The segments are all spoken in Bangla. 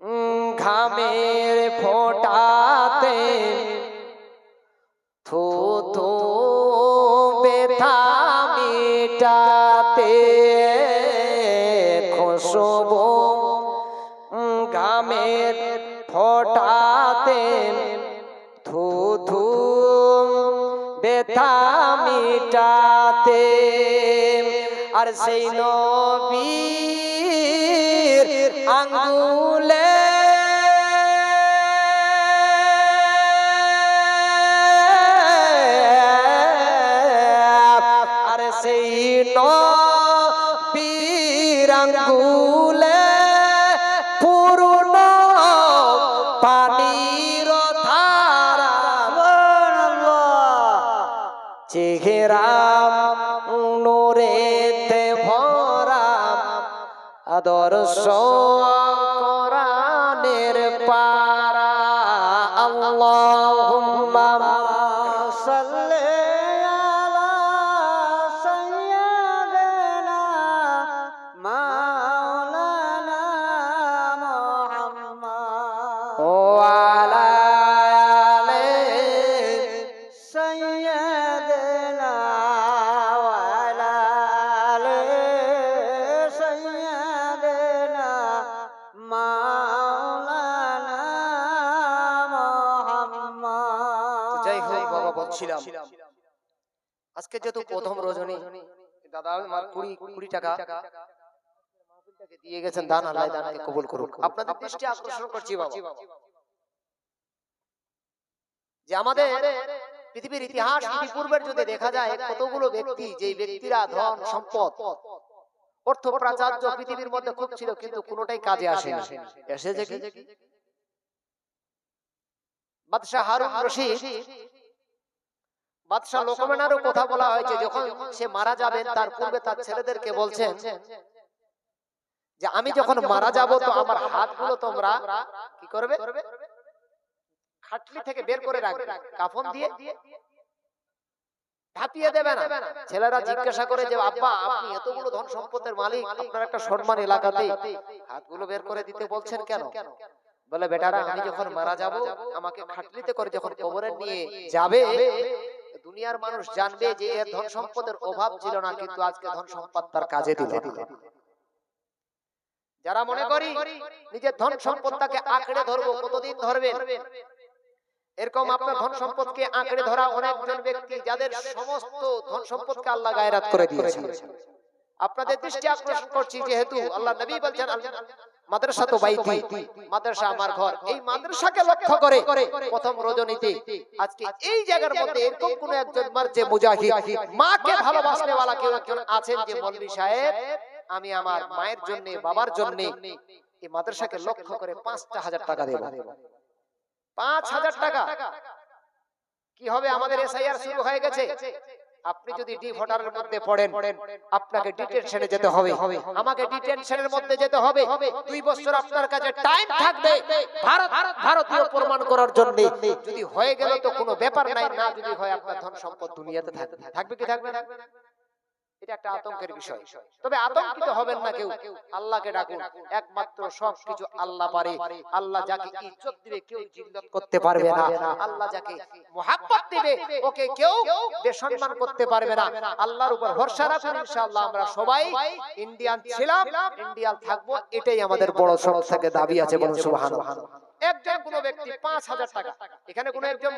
উম, ঘামের ফোটাতে থু থু ব্যথা মিটাতে উম, ঘামের ফোটাতে থু থু ব্যথা মিটাতে। আর সেই নবীর আঙ্গুলে আর সেই নবীর আঙ্গুলে পূর্ণ পানির ধারা চেহারা নোরেতে ভরা আদর্শ যাই হোক বাবা বলছিলাম আজকে যেহেতু প্রথম রজনী দাদা আমার কুড়ি কুড়ি টাকা। দিয়ে গেছেন দান আল্লাহ দানকে কবুল করুক আপনাদের দৃষ্টি আকর্ষণ করছি বাবা। যে আমাদের পৃথিবীর ইতিহাস ইতিপূর্বের যদি দেখা যায় কতগুলো ব্যক্তি যে ব্যক্তিরা ধন সম্পদ অর্থ প্রাচার্য পৃথিবীর মধ্যে খুব ছিল কিন্তু কোনোটাই কাজে আসে না এসেছে কি? বাদশাহ হারুন রশিদ। বাদশাহ লোকমানেরও কথা বলা হয়েছে যখন সে মারা যাবেন তার পূর্বে তার ছেলেদেরকে বলছেন যে আমি যখন মারা যাব তো আমার হাতগুলো তোমরা কি করবে? খাটলি থেকে বের করে রাখবে কাফন দিয়ে ঢাপিয়ে দেবে না। ছেলেরা জিজ্ঞাসা করে যে আব্বা আপনি এতগুলো ধন সম্পদের মালিক আপনার একটা সম্মান এলাকাতে হাতগুলো বের করে দিতে বলছেন কেন? বলে বেটারা আমি যখন মারা যাব আমাকে খাটলিতে করে যখন কবরে নিয়ে যাবে দুনিয়ার মানুষ জানবে যে এর ধন সম্পদের অভাব ছিল না কিন্তু আজকে ধন সম্পদ তার কাজে দিল। যারা মনে করি নিজের ধন সম্পদটাকে আঁকড়ে ধরবো কতদিন ধরবেন? এরকম আপনার ধন সম্পদকে আঁকড়ে ধরা অনেকজন ব্যক্তি যাদের সমস্ত ধন সম্পদকে আল্লাহ গায়রাত করে দিয়েছে। আপনাদের দৃষ্টি আকর্ষণ করছি যেহেতু আল্লাহ নবী বলছেন মাদ্রাসা তো বাইতি মাদ্রাসা আমার ঘর। এই মাদ্রাসাকে লক্ষ্য করে প্রথম রজনীতে আজকে এই জায়গার মধ্যে এরকম কোন একজন মার্জে মুজাহিদ মাকে ভালোবাসনে वाला কেউ একজন আছেন যে মৌলভী সাহেব আমি আমার মায়ের জন্য বাবার জন্য এই মাদ্রাসাকে লক্ষ্য করে পাঁচটা হাজার টাকা দেব। পাঁচ হাজার টাকা। কি হবে আমাদের এসআইআর শুরু হয়ে গেছে? আপনি যদি ডি ভোটারের মধ্যে পড়েন আপনাকে ডিটেনশনে যেতে হবে। আমাকে ডিটেনশনের মধ্যে যেতে হবে। দুই বছর আপনার কাছে টাইম থাকবে। ভারত ভারতীয় প্রমাণ করার জন্য যদি হয়ে গেল তো কোনো ব্যাপার নাই। না যদি হয় আপনার ধন সম্পদ দুনিয়াতে থাকবে। থাকবে কি থাকবে না? এটা একটা আতঙ্কের বিষয়। তবে আতঙ্কিত হবেন না কেউ। আল্লাহকে ডাকুন। একমাত্র সব কিছু আল্লাহ পারে। আল্লাহ যাকে ইজ্জত দিবে কেউ জিল্লত করতে পারবে না। আল্লাহ যাকে মোহাব্বত দিবে ওকে কেউ বেসম্মান করতে পারবে না। আল্লাহর উপর ভরসা রাখুন ইনশাআল্লাহ আমরা সবাই ইন্ডিয়ান ছিলাম। ইন্ডিয়ান থাকব। এটাই আমাদের বড় সব থেকে দাবি আছে বলুন সুবহানাল্লাহ। একজন কোন ব্যক্তি পাঁচ হাজার টাকা। এখানে কোন একজন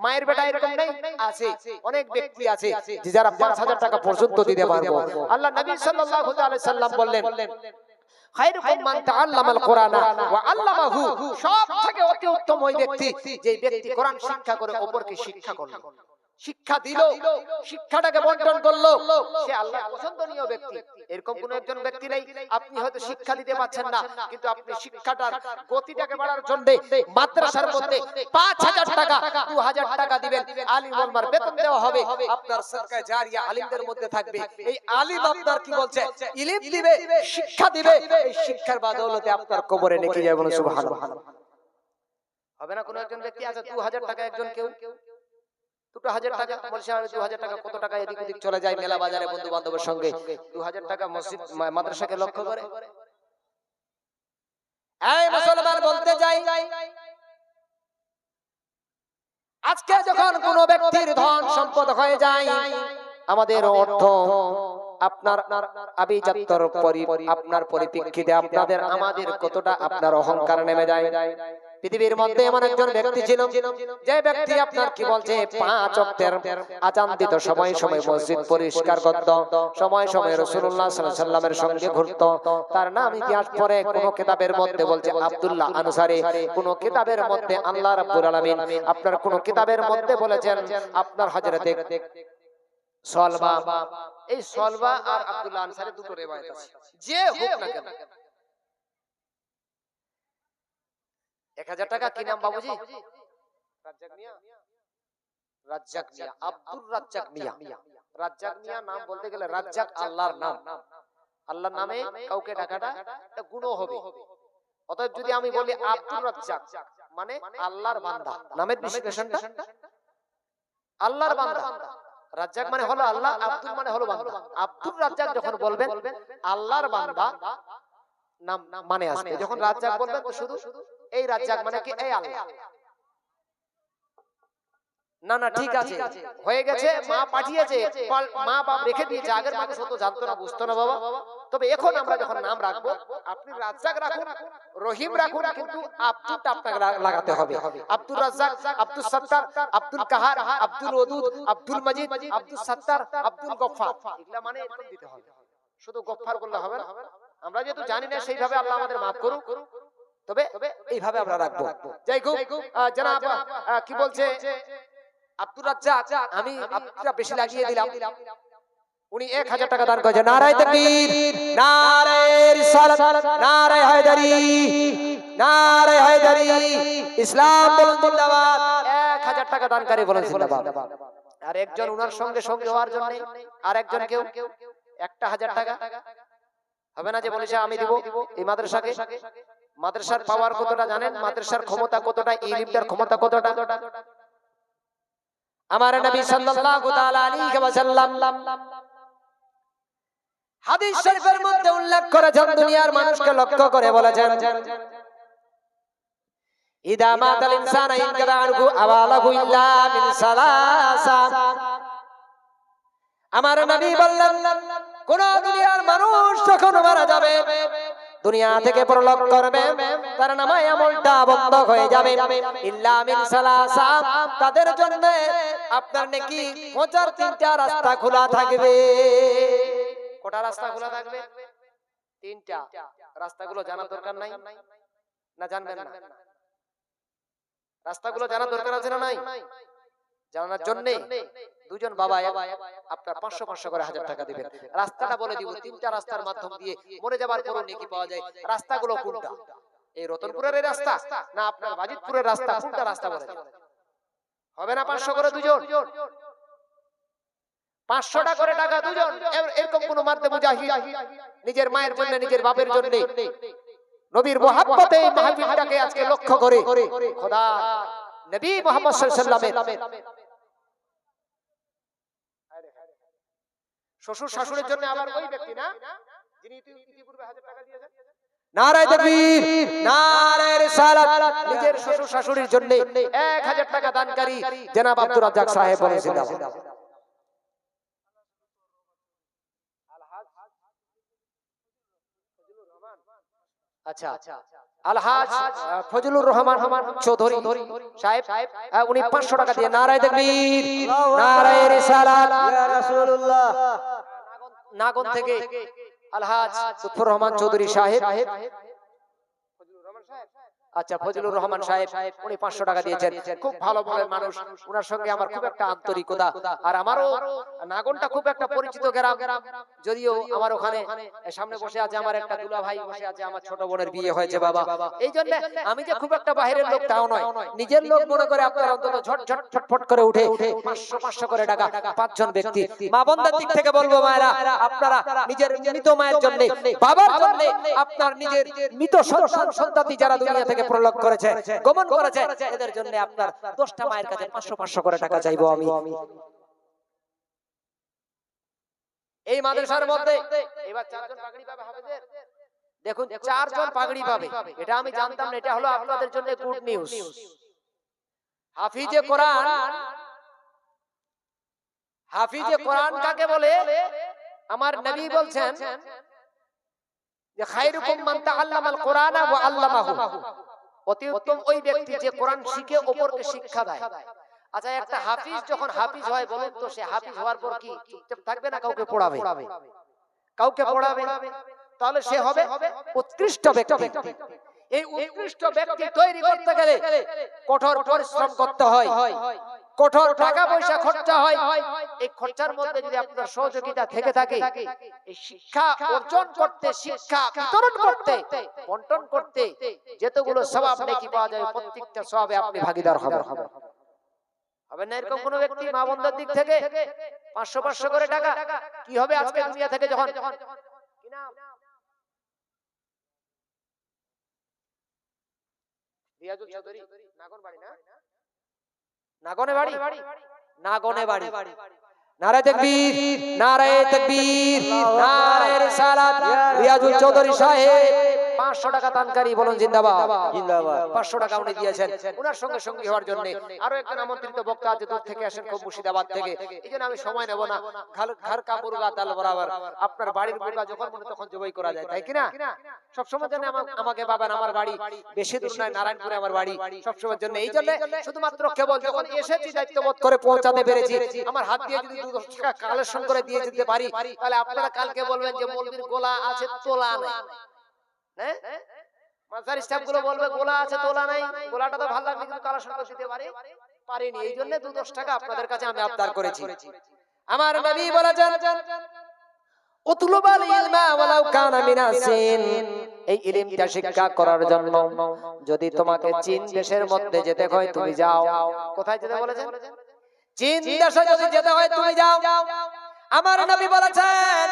মায়ের- বেটা এরকম নেই? আছে। অনেক ব্যক্তি আছে যে যারা পাঁচ হাজার টাকা পর্যন্ত দিতে পারব। আল্লাহ নবী সাল্লাম বললেন সব থেকে অতি উত্তম ওই ব্যক্তি যে ব্যক্তি কোরআন শিক্ষা করে অপরকে শিক্ষা করল। শিক্ষা দিল শিক্ষাটাকে বন্টন করল। সে আল্লাহ পছন্দনীয় ব্যক্তি। এরকম কোন একজন ব্যক্তি নেই আপনি হয়তো শিক্ষা দিতে পারছেন না কিন্তু আপনি শিক্ষাটার গতিটাকে বাড়ার জন্য মাদ্রাসার মধ্যে পাঁচ হাজার টাকা দু হাজার টাকা দিবেন। আলিম ওলমার বেতন দেওয়া হবে। আপনার সরকার জারিয়া আলিমদের মধ্যে থাকবে। এই আলিম আপনার কি বলছে? ইলিম দিবে শিক্ষা দিবে। এই শিক্ষার বাদৌলতে আপনার কবরে নেকি যাবে সুবহানাল্লাহ। হবে না কোন একজন ব্যক্তি আছে দু হাজার টাকা একজন কেউ দুটো হাজার টাকা আমি দু হাজার টাকা কত টাকা এদিক ওদিক চলে যায় মেলা বাজারে বন্ধু বান্ধবের সঙ্গে? দু হাজার টাকা মসজিদ মাদ্রাসাকে লক্ষ্য করে। আজকে যখন কোন ব্যক্তির ধন সম্পদ হয়ে যায়, আমাদের অর্থ আপনার আপনার পরিপ্রেক্ষিতে আপনাদের, আমাদের কতটা আপনার অহংকার নেমে যায়? পৃথিবীর মধ্যে এমন একজন ব্যক্তি ছিল, যে ব্যক্তি আপনার কি বলছে? পাঁচ অক্টের আজান দিত সময় সময় মসজিদ পরিষ্কার করত, সময় সময় রসুল্লাহ সাল্লামের সঙ্গে ঘুরত। তার নাম ইতিহাস পরে কোন কিতাবের মধ্যে বলছে আব্দুল্লাহ আনসারি, কোন কিতাবের মধ্যে আল্লাহ রাব্বুল আলামিন, আপনার কোন কিতাবের মধ্যে বলেছেন আপনার হযরতে সলবা এই সলবা আর আব্দুল্লাহ আনসারি দুটো রিওয়ায়াত আছে। যে হোক না কেন এক হাজার টাকা? কি নাম বাবুজি? রাজ্জাক মিয়া? রাজ্জাক মিয়া। আব্দুর রাজ্জাক মিয়া। রাজ্জাক মিয়া নাম বলতে গেলে রাজ্জাক আল্লাহর নাম। আল্লাহর নামে কাউকে ডাকাটা একটা গুণ হবে। অতএব যদি আমি বলি আব্দুর রাজ্জাক মানে আল্লাহর বান্দা। নামের বিশ্লেষণটা? আল্লাহর বান্দা। রাজ্জাক মানে হলো আল্লাহ আব্দুল মানে হলো বান্দা। আব্দুর রাজ্জাক যখন বলবেন আল্লাহর বান্দা নাম মানে আসবে। যখন রাজ্জাক বলবেন তো শুধু এই রাজ্জাক মানে কি এই আল্লাহ না না ঠিক আছে। হয়ে গেছে মা পাঠিয়েছে। মা বাপ রেখে দিয়েছে। আগের মানুষ তো জানতো না বুঝতো না বাবা। তবে এখন আমরা যখন নাম রাখব আপনি রাজ্জাক রাখুন রহিম রাখুন কিন্তু আব্দুলটা আপনাকে লাগাতে হবে। আব্দুল রাজ্জাক আব্দুল সত্তার আব্দুল কাহার আব্দুল ওদুদ আব্দুল মজিদ আব্দুল সত্তার আব্দুল গফফার এগুলা মানে এরকম দিতে হবে। শুধু গফফার বললে হবে না। আমরা যেহেতু জানি না সেইভাবে আল্লাহ আমাদের মাফ করুক তবে এইভাবে আমরা রাখব। যাই হোক আহ, কি বলছে? আব্দুর রাজ্জাক আমি আপনারা বেশি লাগিয়ে দিলাম। উনি এক হাজার টাকা দান করেছে নারায় তাকবীর নারায় রিসালাত নারায় হায়দারি নারায় হায়দারি ইসলাম বলুন জিন্দাবাদ এক হাজার টাকা দানকারী বলেন জিন্দাবাদ। আর একজন উনার সঙ্গে সঙ্গে হওয়ার জন্য আর একজন কেউ একটা হাজার টাকা। হবে না যে বলেছে আমি দিব এই মাদ্রাসাকে? মাদ্রাসার পাওয়ার কতটা জানেন? মাদ্রাসার ক্ষমতা কতটা? ইলিমটার ক্ষমতা কতটা? আমার নবী সাল্লাল্লাহু তাআলা আলাইহি ওয়াসাল্লাম হাদিস শরীফের মধ্যে উল্লেখ করেছেন দুনিয়ার মানুষকে লক্ষ্য করে বলেছেন ইদা মাতাল ইনসান ইনকাদা আনহু আওয়ালাহু ইল্লা মিন সালাসা. আমার নবী বললেন কোন দুনিয়ার মানুষ যখন মারা যাবে দুনিয়া থেকে পরলোক করবে, তার নামায় আমলটা বন্ধ হয়ে যাবে। ইল্লা মিন সালাসা, তাদের জন্য আপনার নাকি পৌঁছার তিনটা রাস্তা খোলা থাকবে। কটা রাস্তা খোলা থাকবে? তিনটা। রাস্তাগুলো জানার দরকার নাই? না জানবেন না। রাস্তাগুলো জানা দরকার আছে না নাই? জানার জন্য? দুজন বাবা আপনার পাঁচশো পাঁচশো করে হাজার টাকা দিবেন। রাস্তাটা বলে দিব তিনটা রাস্তার মাধ্যম দিয়ে মরে যাবার পরও নেকি পাওয়া যায়। রাস্তাগুলো কোনটা? এই রতনপুরের এই রাস্তা না আপনার বাজিতপুরের রাস্তা? কোনটা রাস্তা বলে? হবে না পাঁচশো করে দুজন? পাঁচশোটা করে টাকা দুজন? এরকম কোন মাধ্যমে নিজের মায়ের জন্য নিজের বাপের জন্য নবীর মাহফিলটাকে আজকে লক্ষ্য করে। খোদা। নবী মোহাম্মদ সাল্লাল্লাহু আলাইহি ওয়াসাল্লামের শ্বশুর শাশুড়ির জন্য আবার ওই ব্যক্তি না? যিনি ইতিপূর্বে হাজার টাকা দিয়েছেন। নারায় তাকবীর নারায় রিসালাত নিজের শ্বশুর শাশুড়ির জন্য 1000 টাকা দানকারী জনাব আব্দুর রাজ্জাক সাহেব বলেন জিন্দাবাদ। আচ্ছা। আলহাজ ফজলুর রহমান চৌধুরী সাহেব উনি পাঁচশো টাকা দিয়ে নারায় তাকবীর নারায় রাসূলুল্লাহ। নাগন থেকে আলহাজ লুৎফর রহমান চৌধুরী সাহেব। আচ্ছা ফজলুর রহমান সাহেব উনি পাঁচশো টাকা দিয়েছেন। খুব ভালো বলেন মানুষ। ওনার সঙ্গে আমার খুব একটা আন্তরিকতা। আর আমারও নাগনটা খুব একটা পরিচিত গ্রাম। যদিও আমার ওখানে সামনে বসে আছে আমার একটা দুলা ভাই বসে আছে আমার ছোট বোনের বিয়ে হয়েছে বাবা। এই জন্য আমি যে খুব একটা বাইরের লোক তাও নয়। নিজের লোক মনে করে আপনার অন্তত ঝট ঝট ছটফট করে উঠে পাঁচশো পাঁচশো করে টাকা পাঁচজন ব্যক্তি। মা বোনদের দিক থেকে বলব মায়েরা আপনারা নিজের মৃত মায়ের জন্য বাবার জন্য আপনার নিজের মৃত সন্তান সন্তাতি যারা দুনিয়া থেকে প্রলোক করেছে গমন করেছে। এদের জন্য আপনার দশটা মায়ের কাছে পাঁচশো পাঁচশো করে টাকা চাইব আমি। এই মাদ্রাসার মধ্যে এবার চারজন পাগড়ি পাবে হাফেজের? দেখুন চারজন পাগড়ি পাবে। এটা আমি জানতাম না এটা হলো আপনাদের জন্য গুড নিউজ হাফিজে কোরআন হাফিজে কোরআন কাকে বলে? আমার নবী বলছেন যে খায়রুকুম মান তাআল্লামাল কোরআনা ওয়া আল্লামাহু। অতি উত্তম ওই ব্যক্তি যে কোরআন শিখে অপরকে শিক্ষা দেয়। আচ্ছা একটা হাফিজ যখন হাফিজ হয় বলেন তো সে হাফিজ হওয়ার পর কি? চুপচাপ থাকবে না কাউকে পড়াবে? কাউকে পড়াবে। তাহলে সে হবে উৎকৃষ্ট ব্যক্তি। এই উৎকৃষ্ট ব্যক্তি তৈরি করতে গেলে কঠোর পরিশ্রম করতে হয়। কঠোর টাকা পয়সা খরচা হয়। এই খরচার মধ্যে যদি আপনার সহযোগিতা থেকে থাকে এই শিক্ষা অর্জন করতে শিক্ষা বিতরণ করতে বন্টন করতে যেতগুলো সবাব নেকি পাওয়া যায় প্রত্যেকটা সবাবে আপনি ভাগিদার হবেন। হবে না এরকম কোন ব্যক্তি মা বন্ধের দিক থেকে? পাঁচশো পাঁচশো করে টাকা কি হবে আজকে দুনিয়া থেকে যখন? রিয়াজুল চৌধুরী নাগর বাড়ি না? নাগনে বাড়ি? নাগনে বাড়ি। নারায় তকবীর নারায় তকবীর নারায় রিসালাত রিয়াজুল চৌধুরী সাহেব 500 টাকা দানকারী বলুন জিন্দাবাদ। জিন্দাবাদ। 500 টাকা উনি দিয়েছেন। ওনার সঙ্গে সঙ্গী হওয়ার জন্য। আরও একজন আমন্ত্রিত বক্তা আছে দূর থেকে আসেন খুব মুর্শিদাবাদ থেকে। এই জন্য আমি সময় নেব না। ঘর তাল বরাবর। আপনার বাড়ির যখন মনে তখন জবাই করা যায় তাই কি না সব সময় জন্য আমাকে পাবেন আমার বাড়ি বেশি দূর নয় নারায়ণপুরে আমার বাড়ি। জন্য এই জন্য শুধুমাত্র কেবল যখন এসেছি দায়িত্ববোধ করে পৌঁছাতে পেরেছি। আমার হাত দিয়ে যদি দু টাকা কালেকশন করে দিয়ে যেতে পারি তাহলে আপনারা কালকে বলবেন যে মৌলবীর গোলা আছে তোলা নাই হ্যাঁ স্টাফগুলো বলবে গোলা আছে তোলা নাই গোলাটা তো ভালো লাগবে কিন্তু দিতে পারি। পারিনি এই জন্য দু দশ টাকা আপনাদের কাছে আমি আবদার করেছি। আমার নবী উতলুবাল ইলমা ওয়ালাউ কানা মিনাসিন এই ইলমটা শিক্ষা করার জন্য যদি তোমাকে চীন দেশের মধ্যে যেতে হয় তুমি যাও। কোথায় যেতে বলেছেন? চীন দেশে যদি যেতে হয় তুমি যাও। আমার নবী বলেছেন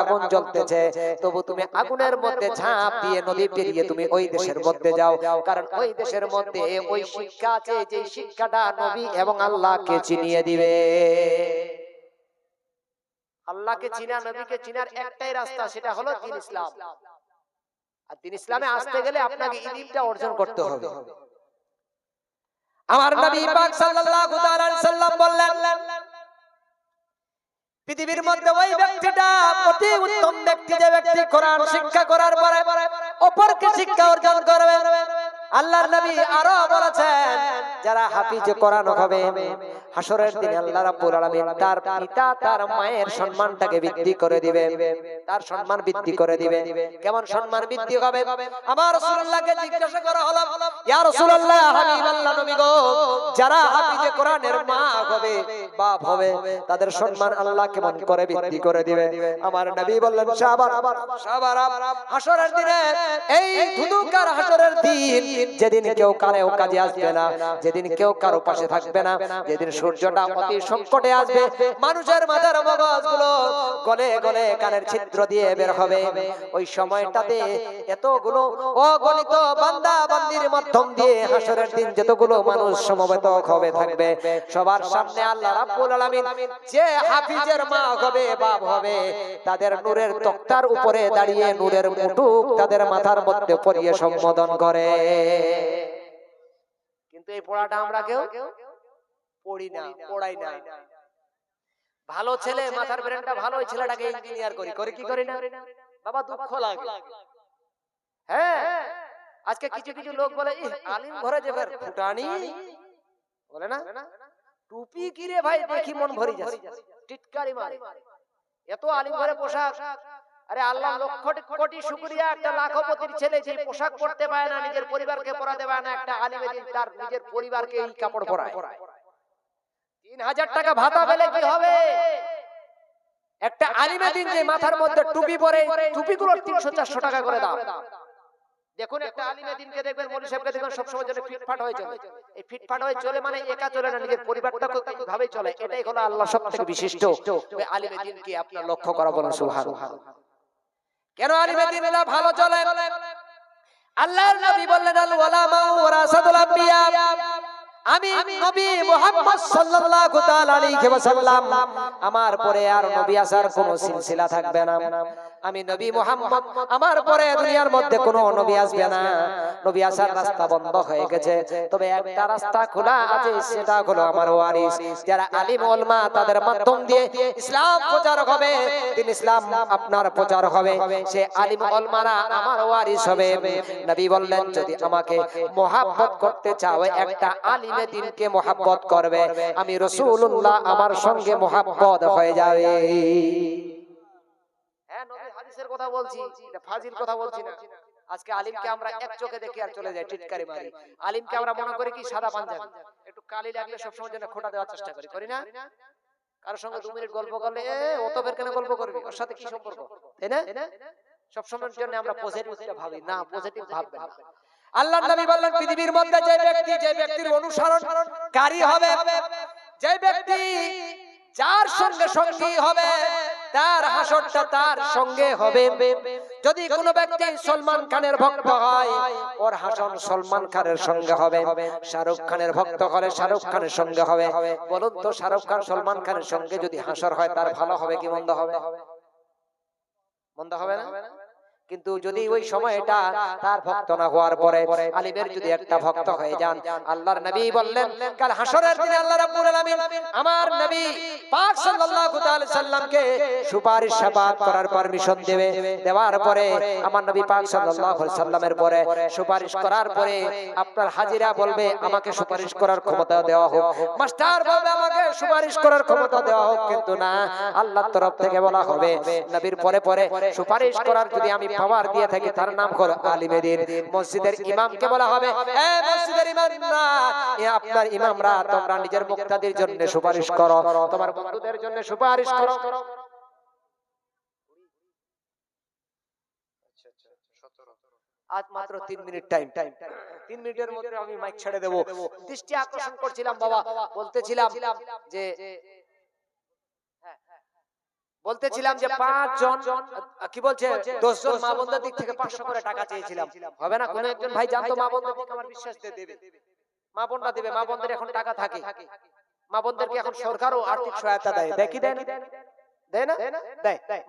আগুন জ্বলতেছে, তবু তুমি আগুনের মধ্যে ঝাঁপ দিয়ে নদী পেরিয়ে তুমি ওই দেশের মধ্যে যাও, কারণ ওই দেশের মধ্যে ওই শিক্ষা আছে, যেই শিক্ষাটা নবী এবং আল্লাহকে চিনিয়ে দিবে। আল্লাহকে চিনা নবীকে চিনার একটাই রাস্তা সেটা হলো দিন ইসলাম। আর দিন ইসলামে আসতে গেলে আপনাকে ইলিমটা অর্জন করতে হবে। আমার নবী পাক সাল্লাল্লাহু তাআলা সাল্লাম বললেন পৃথিবীর মধ্যে ওই ব্যক্তিটা অতি উত্তম ব্যক্তি যে ব্যক্তি কোরআন শিক্ষা করার পরে অপরকে শিক্ষা অর্জন করবে আল্লাহর নবী আরও বলেছেন যারা হাফিজ কোরআন হবে। হাসরের দিনে আল্লাহ রাব্বুল আলামিন তার পিতা তার মায়ের সম্মানটাকে বৃদ্ধি করে দিবে তার সম্মান বৃদ্ধি করে দিবে কেমন সম্মান বৃদ্ধি হবে? আমার রাসূলুল্লাহকে জিজ্ঞাসা করা হলো ইয়া রাসূলুল্লাহ হাবিবাল্লাহ নবী গো। যারা হাফিজে কোরআনের মা হবে বাপ হবে তাদের সম্মান আল্লাহ কেমন করে বৃদ্ধি করে দিবে আমার নবী বললেন সাহাবার সাহাবারা হাসরের দিনে এই ধুধুকার হাসরের দিন যেদিন কেউ কারেও কাজে আসবে না যেদিন কেউ কারও পাশে থাকবে না যেদিন সূর্যটা অতি সংকটে আসবে। মানুষের মাথার মগজগুলো গলে গলে কানের ছিদ্র দিয়ে বের হবে। ওই সময়টাতে এতগুলো অগণিত বান্দা বান্দির মাধ্যম দিয়ে হাসরের দিন যতগুলো মানুষ সমবেত হবে থাকবে সবার সামনে আল্লাহ রাব্বুল আলামিন যে হাফিজের মা হবে বাপ হবে তাদের নূরের তক্তার উপরে দাঁড়িয়ে নূরের মুটুক তাদের মাথার মধ্যে পরিয়ে সম্বোধন করে। কিন্তু এই পড়াটা আমরা কেউ? পড়ি না পড়াই না। ভালো ছেলে মাথার ব্রেনটা ভালো ছেলেটাকে ইঞ্জিনিয়ার করি। করে কি করি না? বাবা দুঃখ লাগে। হ্যাঁ। আজকে কিছু কিছু লোক বলে আলিম ঘরে যে ফুটানি? বলে না? টুপি কিরে ভাই দেখি মন ভরি যাচ্ছে। টিটকারি মারে। এত আলিম ঘরে পোশাক। আরে আল্লাহ লক্ষ কোটি শুকরিয়া। একটা লাখপতির ছেলে যে পোশাক পরতে পায় না নিজের পরিবারকে পরাতে পায় না একটা আলিমে দিন তার নিজের পরিবারকে এই কাপড় পরায়। তিন হাজার টাকা ভাতা পেলে কি হবে? একটা আলিমে দিন যে মাথার মধ্যে টুপি পরে টুপিগুলোর তিনশো চারশো টাকা করে দাও। দেখুন, একটা আলিমে দিনকে দেখবেন, মৌলী সাহেবকে দেখবেন, সবসময় জন্য ফিটফাট হয়ে চলে। এই ফিটফাট হয়ে চলে মানে একা চলে না, নিজের পরিবারটাকে ভাবে চলে। এটাই হলো আল্লাহ সব থেকে বিশিষ্ট আলিমে দিনকে আপনার লক্ষ্য করা বলেন সুবহানাল্লাহ কেন আলিমের দিনটা ভালো চলে? আল্লাহর নবী বললেন আল ওলামা ওয়ারাসাতুল আম্বিয়া। আমি নবী মুহাম্মদ সাল্লাল্লাহু তাআলা আলাইহি ওয়াসাল্লাম। আমার পরে আর নবী আসার কোনো সিলসিলা থাকবে না। আমি নবী মুহাম্মদ আমার পরে দুনিয়ার মধ্যে কোনো নবী আসবে না। নবী আসার রাস্তা বন্ধ হয়ে গেছে। তবে একটা রাস্তা খোলা আছে সেটা হলো আমার ওয়ারিস। যারা আলিম ওলমা তাদের মাধ্যম দিয়ে ইসলাম প্রচার হবে দিন ইসলাম আপনার প্রচার হবে। সে আলিম ওলমারা আমার ওয়ারিস হবে। নবী বললেন যদি আমাকে মোহাব্বত করতে চাও একটা আলিমে দিনকে মোহাব্বত করবে। আমি রসুল্লাহ আমার সঙ্গে মোহাব্বত হয়ে যাবে হাদিসের কথা বলছি ফাজিল কথা বলছি না। আজকে আলিমকে আমরা এক চোখে দেখি আর চলে যাই টিটকারি মারি। আলিমকে আমরা মনে করি কি সাদা পাঞ্জাবি? একটু কালি লাগলে সবসময় জন্য খোটা দেওয়ার চেষ্টা করি করি না? কারোর সঙ্গে দু মিনিট গল্প করলে অত বের কেন গল্প করবি? ওর সাথে কি সম্পর্ক? তাই না? সবসময়ের জন্য আমরা পজিটিভটা ভাবি না পজিটিভ ভাববেন আল্লাহ নবী বললেন পৃথিবীর মধ্যে যে ব্যক্তি যে ব্যক্তির অনুসরণ কারী হবে যে ব্যক্তি যার সঙ্গে সঙ্গী হবে তার হাসরটা তার সঙ্গে হবে। যদি কোনো ব্যক্তি সলমান খানের ভক্ত হয় ওর হাসন সলমান খানের সঙ্গে হবে। শাহরুখ খানের ভক্ত হলে শাহরুখ খানের সঙ্গে হবে। বলুন তো শাহরুখ খান সলমান খানের সঙ্গে যদি হাসর হয় তার ভালো হবে কি মন্দ হবে? মন্দ হবে না? কিন্তু যদি ওই সময়টা তার ভক্ত না হওয়ার পরে আলিমের যদি একটা ভক্ত হয়ে যান আল্লাহর নবী বললেন কাল হাসরের দিনে আল্লাহ রাব্বুল আলামিন আমার নবী পাক সাল্লাল্লাহু তাআলা সাল্লামকে সুপারিশ শাফাত করার পারমিশন দেবে। দেওয়ার পরে আমার নবী পাক সাল্লাল্লাহু আলাইহি সাল্লামের পরে সুপারিশ করার পরে আপনার হাজিরা বলবে আমাকে সুপারিশ করার ক্ষমতা দেওয়া হোক। মাস্টার বলবে আমাকে সুপারিশ করার ক্ষমতা দেওয়া হোক। কিন্তু না আল্লাহর তরফ থেকে বলা হবে নবীর পরে পরে সুপারিশ করার যদি আমি পাওয়ার দিয়ে থাকি, তার নাম হলো আলিমেদিন মসজিদের ইমামকে বলা হবে মসজিদের ইমামরা, এ আপনার ইমামরা, তোমরা নিজের মুক্তাদির জন্য সুপারিশ করো, তোমার বন্ধুদের জন্য সুপারিশ করো। আজ মাত্র তিন মিনিট টাইম টাইম তিন মিনিটের মধ্যে আমি মাইক ছেড়ে দেবো। দৃষ্টি আকর্ষণ করছিলাম, বাবা। বলতেছিলাম যে বলতেছিলাম যে পাঁচ জন কি বলছে? দশ জন মা বোনদের দিক থেকে পাঁচশো করে টাকা চেয়েছিলাম। হবে না কোন একজন? ভাই জানতো মা দিকে আমার বিশ্বাস দিয়ে দেবে। মা বোনরা দেবে মা বোনদের এখন টাকা থাকে। মা বোনদেরকে এখন সরকারও আর্থিক সহায়তা দেয়? দেখি দেয়। না? দেয় না?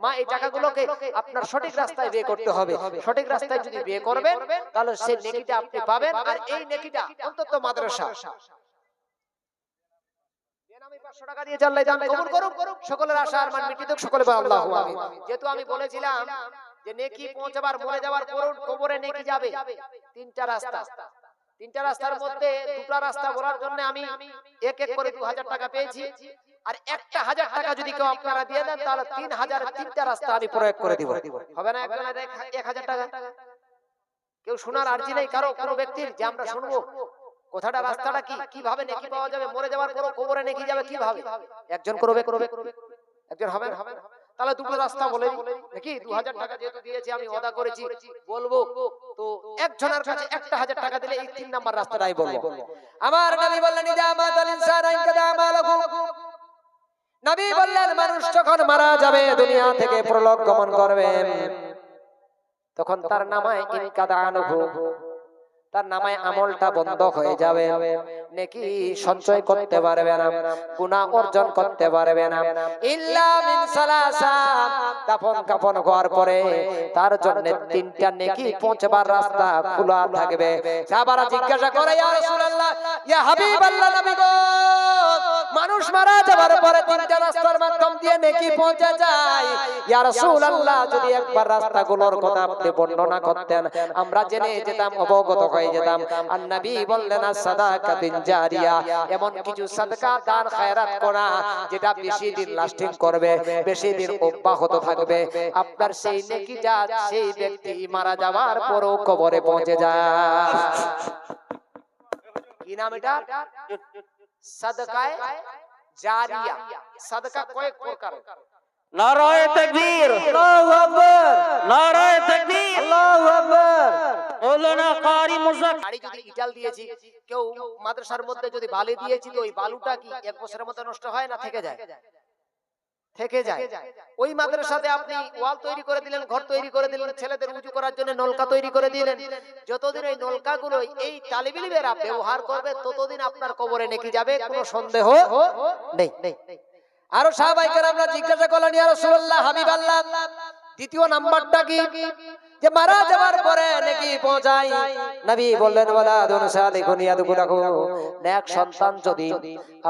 মা এই টাকাগুলোকে আপনার সঠিক রাস্তায় বিয়ে করতে হবে। সঠিক রাস্তায় যদি বিয়ে করবেন তাহলে সেই নেকিটা আপনি পাবেন আর এই নেকিটা অন্তত মাদ্রাসা। বেনামি 500 টাকা দিয়ে চাল্লাই যান কবুল করুন সকলের আশা আর মিটিত সকলে বলে যেহেতু আমি এক এক করে 2000 টাকা পেয়েছি। আর একটা হাজার টাকা যদি কেউ আপনারা দিয়ে দেন, তাহলে তিন হাজার তিনটা রাস্তা আমি প্রয়োগ করে দিব। হবে না? এক হাজার টাকা? কেউ শোনার আর্জি নেই কারও, কোনো ব্যক্তির, যে আমরা শুনব। কোথাটা রাস্তাটা কি? কীভাবে নেকি পাওয়া যাবে? মরে যাওয়ার পর কবরে নেকি যাবে কীভাবে? একজন করবে করবে একজন হবে? না? তাহলে দুটো রাস্তা বলে নাকি দু হাজার টাকা যেহেতু দিয়েছি আমি ওদা করেছি বলব তো একজনের কাছে একটা হাজার টাকা দিলে এই তিন নাম্বার রাস্তাটাই বলব। আমার নবী বললেন নবী বললেন মানুষ যখন মারা যাবে দুনিয়া থেকে প্রলোক গমন করবে তখন তার নামায় ইনকাদা আনহু। তার নামায় আমলটা বন্ধ হয়ে যাবে। নেকি সঞ্চয় করতে পারবে না গুনাহ অর্জন করতে পারবে না। ইল্লা মিন সালাসা দাফন কাফন হওয়ার পরে তার জন্য তিনটা নেকি পৌঁছবার রাস্তা খোলা থাকবে। সাহাবারা জিজ্ঞাসা করে ইয়া রাসূলুল্লাহ ইয়া হাবিবাল্লাহ নবী গো মানুষ মারা যাবার পরে তিনটা রাস্তার মাধ্যম দিয়ে নেকি পৌঁছে যায়। ইয়া রাসূলুল্লাহ যদি একবার রাস্তাগুলোর কথা আপনি বর্ণনা করতেন আমরা জেনে যেতাম অবগত হয়ে যেতাম আর নবী বললেন সাদাকাতিন জারিয়া এমন কিছু সাদকা দান খায়রাত করা যেটা বেশি দিন লাস্টিং করবে বেশি দিন অব্যাহত থাকবে। আপনার সেই নেকি নেকিটা সেই ব্যক্তি মারা যাওয়ার পরও কবরে পৌঁছে যায়। কি নাম এটা? সাদকায়ে জারিয়া সাদকা কয়েক প্রকার। নারায় তাকবীর। আল্লাহু আকবার। নারায় তাকবীর। আল্লাহু আকবার। মৌলানা কারি মুজাক বাড়ি যদি ইটাল দিয়েছি কেউ মাদ্রাসার মধ্যে যদি বালি দিয়েছি তো ওই বালুটা কি এক বছরের মধ্যে নষ্ট হয় না থেকে যায়? থেকে যায়। ওই মাদ্রাসাতে আপনি ওয়াল তৈরি করে দিলেন ঘর তৈরি করে দিলেন ছেলেদের উঁচু করার জন্য নলকা তৈরি করে দিলেন। যতদিন এই নলকাগুলো এই তালিবিলিবেরা ব্যবহার করবে ততদিন আপনার কবরে নেকি যাবে কোনো সন্দেহ নেই। আরও সাহাবাইকার আমরা জিজ্ঞাসা করলেন, ইয়া রাসূলুল্লাহ হাবিবাল্লাহ দ্বিতীয় নাম্বারটা কি? যে মারা যাওয়ার পরে নাকি পৌঁছাই নবী বললেন ওয়ালা দুন সালিকুন ইয়াদকুলাহু নেক সন্তান যদি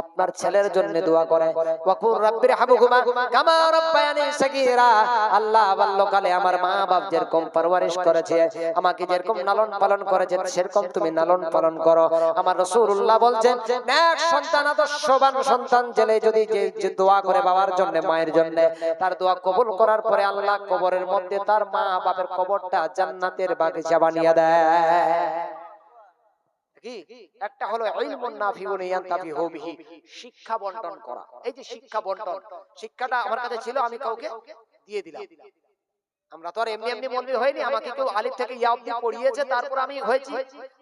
আপনার ছেলের জন্য দোয়া করে ওয়াকুর রাব্বির হামহুমা কামা রাব্বায়ানি সাগীরা। আল্লাহ বাল্যকালে আমার মা বাপ যেরকম পরওয়ারিশ করেছে আমাকে যেরকম লালন পালন করেছে সেরকম তুমি লালন পালন করো। আমার রাসূলুল্লাহ বলছেন নেক সন্তান আদর্শবান সন্তান জেলে যদি যে যে দোয়া করে বাবার জন্য মায়ের জন্য তার দোয়া কবুল করার পরে আল্লাহ কবরের মধ্যে তার মা বাপের কবরটা জান্নাতের বাগিচা বানিয়ে দেয়। একটা হলো শিক্ষা বন্টন করা। এই যে শিক্ষা বন্টন শিক্ষাটা আমার কাছে ছিল, আমি কাউকে দিয়ে দিলাম। আমরা তো আর এমনি এমনি হয়নি, আমাকে কেউ থেকে ইয়া অবধি পড়িয়েছে, তারপর আমি হয়েছি।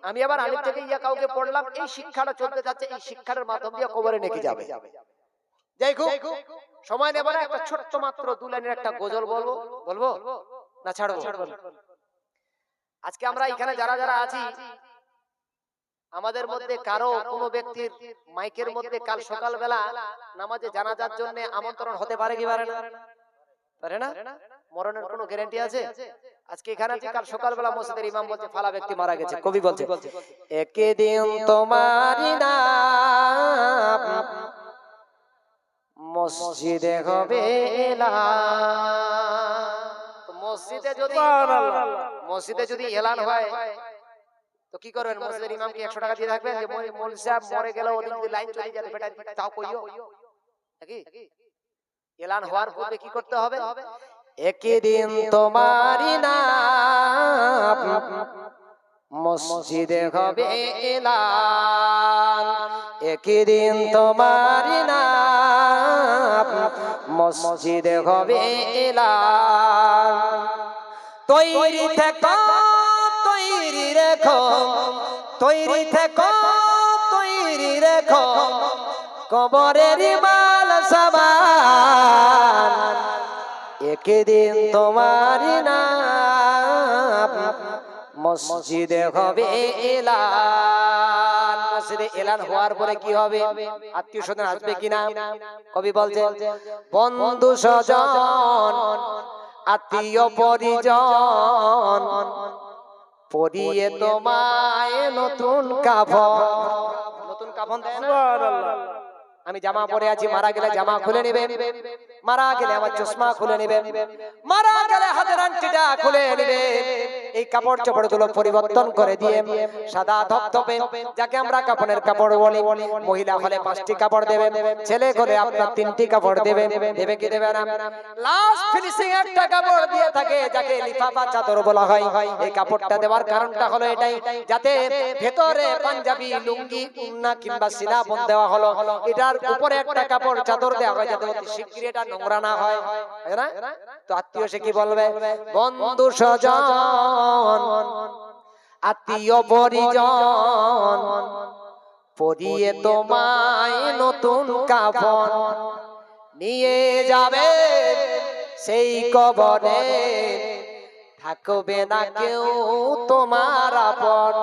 আমি আবার আলিফ থেকে ইয়া কাউকে পড়লাম, এই শিক্ষাটা চলতে যাচ্ছে, এই শিক্ষার মাধ্যম দিয়ে কবরে নেকি যাবে। যাই হোক, সময় নেব না, একটা ছোট্ট মাত্র দু লাইনের একটা গজল বলব বলব না ছাড়বো? আজকে আমরা এখানে যারা যারা আছি আমাদের মধ্যে কারও কোন ব্যক্তির মাইকের মধ্যে কাল সকালবেলা নামাজে জানাজার জন্য আমন্ত্রণ হতে পারে কি পারে না? পারে না? মরণের কোনো গ্যারান্টি আছে? আজকে এখানে আছে কাল সকালবেলা মসজিদের ইমাম বলছে ফালা ব্যক্তি মারা গেছে। কবি বলছে। একে দিন তোমারই নাম মসজিদে হবে। মসজিদে যদি মসজিদে যদি এলান হয় তো কি করবেন মসজিদের ইমামকে একশো টাকা দিয়ে থাকবেন যে মৌল- সাহেব মরে গেল ওদিন লাইন চলে যাবে বেটা তাও কইও। নাকি? এলান হওয়ার পূর্বে কি করতে হবে? একই দিন তোমারই নাম মসজিদে হবে এলান। একই দিন তোমারই নাম মসজিদে হবে এলান। তৈরি থেকো রেখো তৈরি থেকো, তৈরি রেখো। কবরের মাল সাবান, একদিন তোমার নাম মসজিদে হবে এলান। মসজিদে এলান হওয়ার পরে কি হবে? আত্মীয় স্বজন আসবে কিনা? কবি বলছে বন্ধু স্বজন, আত্মীয় পরিজন পরিয়ে তোমায় নতুন কাফন। নতুন কাফন আমি জামা পরে আছি মারা গেলে জামা খুলে নেবেন। মারা গেলে আমার চশমা খুলে নেবেন। মারা গেলে হাতের আংটিটা খুলে নেবেন। এই কাপড় চোপড়গুলো পরিবর্তন করে দিয়ে সাদা ধপধপে যাকে আমরা কাপড়ের কাপড় বলি মহিলা হলে পাঁচটি কাপড় দেবেন ছেলে হলে আপনার তিনটি কাপড় দেবেন দেবে কি দেবে না লাস্ট ফিনিশিং একটা কাপড় দিয়ে থাকে যাকে লিফাফা চাদর বলা হয়। এই কাপড়টা দেওয়ার কারণটা হলো এটাই যাতে ভেতরে পাঞ্জাবি লুঙ্গি উন্না কিংবা সিলাবন দেওয়া হলো এটার উপরে একটা কাপড় চাদর দেওয়া হয় যাতে অতি শিগগির এটা নোংরা না হয়। না? তো আত্মীয় সে কি বলবে? বন্ধু স্বজন আত্মীয় পরিজন পরিয়ে তোমায় নতুন কাফন নিয়ে যাবে সেই কবরে। থাকবে না কেউ তোমার আপন।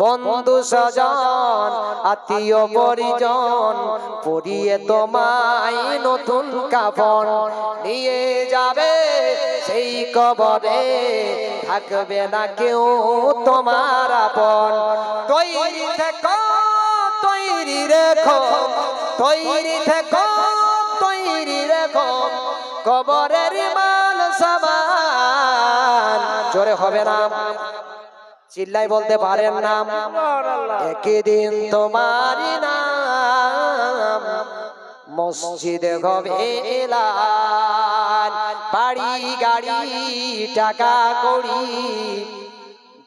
বন্ধু স্বজন আত্মীয় পরিজন পরিয়ে তোমায় নতুন কাফন। নিয়ে যাবে সেই কবরে থাকবে না কেউ তোমার আপন। তৈরি থেকো তৈরি রেখো তৈরি থেকো তৈরি রেখো। কবরের মান সামান জোরে হবে না। চিল্লাই বলতে পারেন না। একই দিন নাম মসজিদে হবে বাড়ি, গাড়ি, টাকা, কড়ি,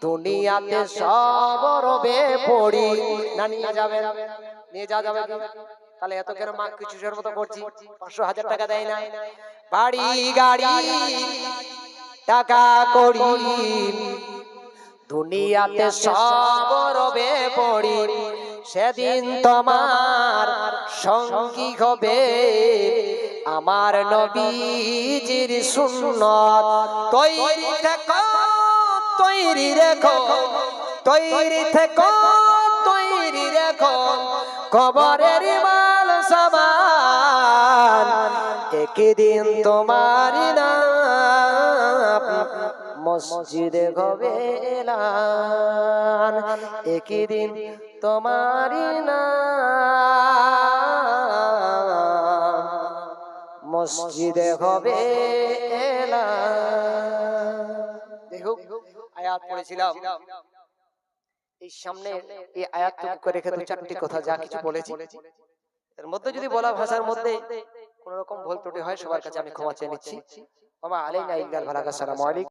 দুনিয়াতে সব রবে পড়ি। না, নিয়ে যাবে নিয়ে যাওয়া যাবে? তাহলে এত কেন মা কিছু মতো করছি পাঁচশো হাজার টাকা দেয় না। বাড়ি গাড়ি টাকা কড়ি দুনিয়াতে সব রবে পড়ি। সেদিন তোমার সঙ্গী হবে। আমার নবীজির সুন্নত। তৈরি থেকো তৈরি রেখো। তৈরি থেকো তৈরি রেখো। কবরের মাল সামান। একদিন তোমার নাম মসজিদে হবে একদিন তোমার নাম মসজিদে হবে আয়াত পড়েছিলাম। এই সামনে এই আয়াতটুকু করে রেখে দু চারটি কথা যা কিছু বলেছি। এর মধ্যে যদি বলা ভাষার মধ্যে কোন রকম ভুল ত্রুটি হয় সবার কাছে আমি ক্ষমা চেয়ে নিচ্ছি। আমা আলাইনা ইল্লাল ভালাকা আলাইকুম।